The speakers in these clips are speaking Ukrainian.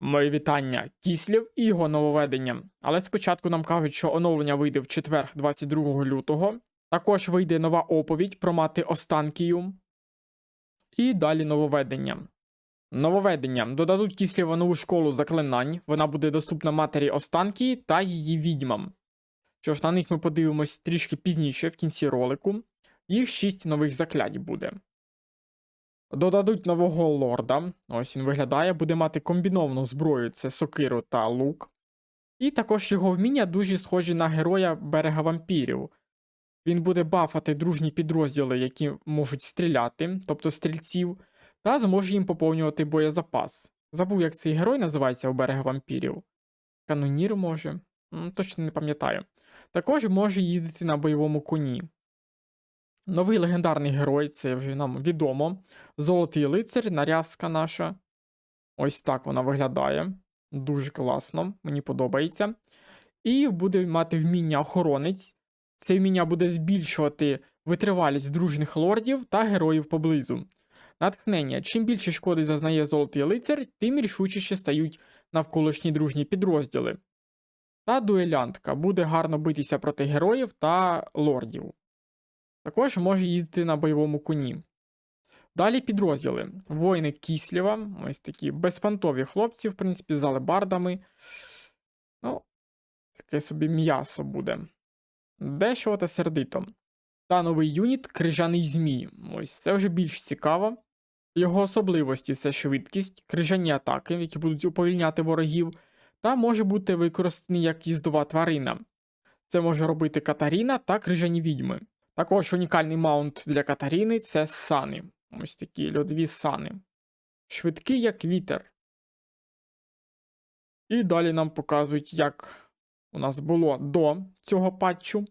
Мої вітання, Кіслів і його нововведення. Але спочатку нам кажуть, що оновлення вийде в четвер, 22 лютого. Також вийде нова оповідь про мати Останкію. І далі нововведення. Нововведення. Додадуть Кіслєва нову школу заклинань. Вона буде доступна матері Останкії та її відьмам. Що ж, на них ми подивимось трішки пізніше в кінці ролику. Їх шість нових заклять буде. Додадуть нового лорда. Ось він виглядає, буде мати комбіновану зброю це сокиру та лук. І також його вміння дуже схожі на героя берега вампірів. Він буде бафати дружні підрозділи, які можуть стріляти, тобто стрільців, та зможе їм поповнювати боєзапас. Забув, як цей герой називається у берега вампірів. Канонір може, точно не пам'ятаю. Також може їздити на бойовому коні. Новий легендарний герой, це вже нам відомо. Золотий лицар, нарязка наша. Ось так вона виглядає. Дуже класно, мені подобається. І буде мати вміння охоронець. Це вміння буде збільшувати витривалість дружних лордів та героїв поблизу. Натхнення. Чим більше шкоди зазнає золотий лицар, тим рішучіше стають навколишні дружні підрозділи. Та дуелянтка буде гарно битися проти героїв та лордів. Також може їздити на бойовому коні. Далі підрозділи. Воїни Кіслєва, ось такі безпантові хлопці, в принципі, з алебардами. Ну, таке собі м'ясо буде. Дешево та сердито. Та новий юніт крижаний змій. Ось це вже більш цікаво. Його особливості це швидкість, крижані атаки, які будуть уповільняти ворогів, та може бути використаний як їздова тварина. Це може робити Катаріна та крижані відьми. Також унікальний маунт для Катаріни це сани. Ось такі льодові сани. Швидкі, як вітер. І далі нам показують, як у нас було до цього патчу,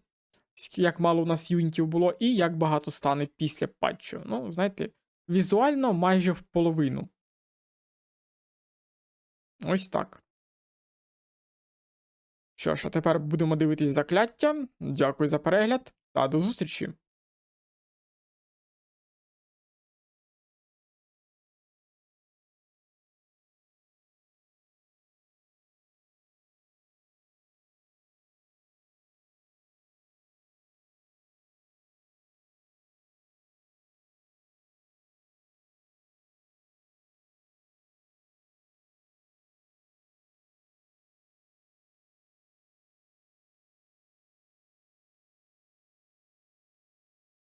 як мало у нас юнітів було, і як багато стане після патчу. Ну, знаєте, візуально майже в половину. Ось так. Що ж, а тепер будемо дивитись закляття. Дякую за перегляд та до зустрічі!